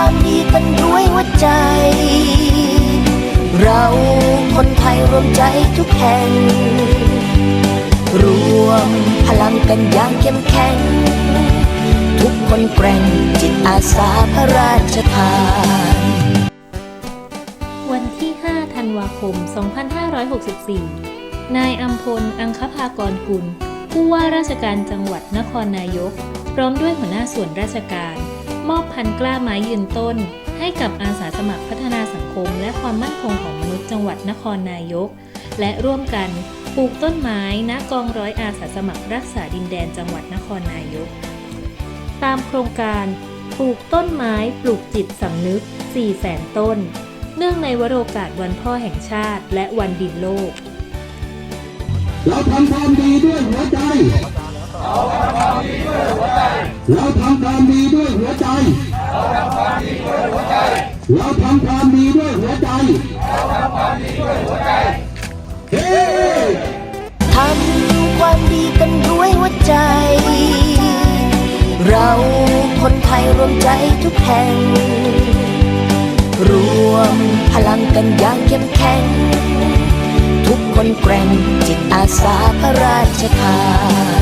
ความดีกันด้วยหัวใจ เราคนไทยรวมใจทุกแห่ง รวมพลังกันอย่างเข้มแข็ง ทุกคนแกร่งจิตอาสาพระราชทาน วันที่ 5 ธันวาคม 2564 นายอัมพล อังคภากรกุล ผู้ว่าราชการจังหวัดนครนายก พร้อมด้วยหัวหน้าส่วนราชการ มอบพันกล้าไม้ยืนต้น ให้กับอาสาสมัครพัฒนาสังคม และความมั่นคงของมนุษย์จังหวัดนครนายก และร่วมกันปลูกต้นไม้ณกองร้อยอาสาสมัครรักษาดินแดนจังหวัดนครนายก ตามโครงการปลูกต้นไม้ปลูกจิตสำนึก 4 แสนต้น เนื่องในวโรกาสวันพ่อแห่งชาติ และวันดินโลก เราทำความดีด้วยหัวใจเราทำความดีด้วย เราทำความดีด้วยหัวใจ เราทำความดีด้วยหัวใจ เฮ้ทำความดีกันด้วยหัวใจ เราคนไทยรวมใจทุกแห่ง รวมพลังกันอย่างเข้มแข็ง ทุกคนแกร่งจิตอาสาพระราชทา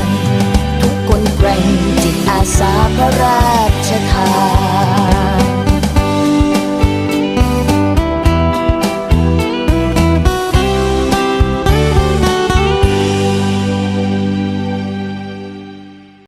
น ทุก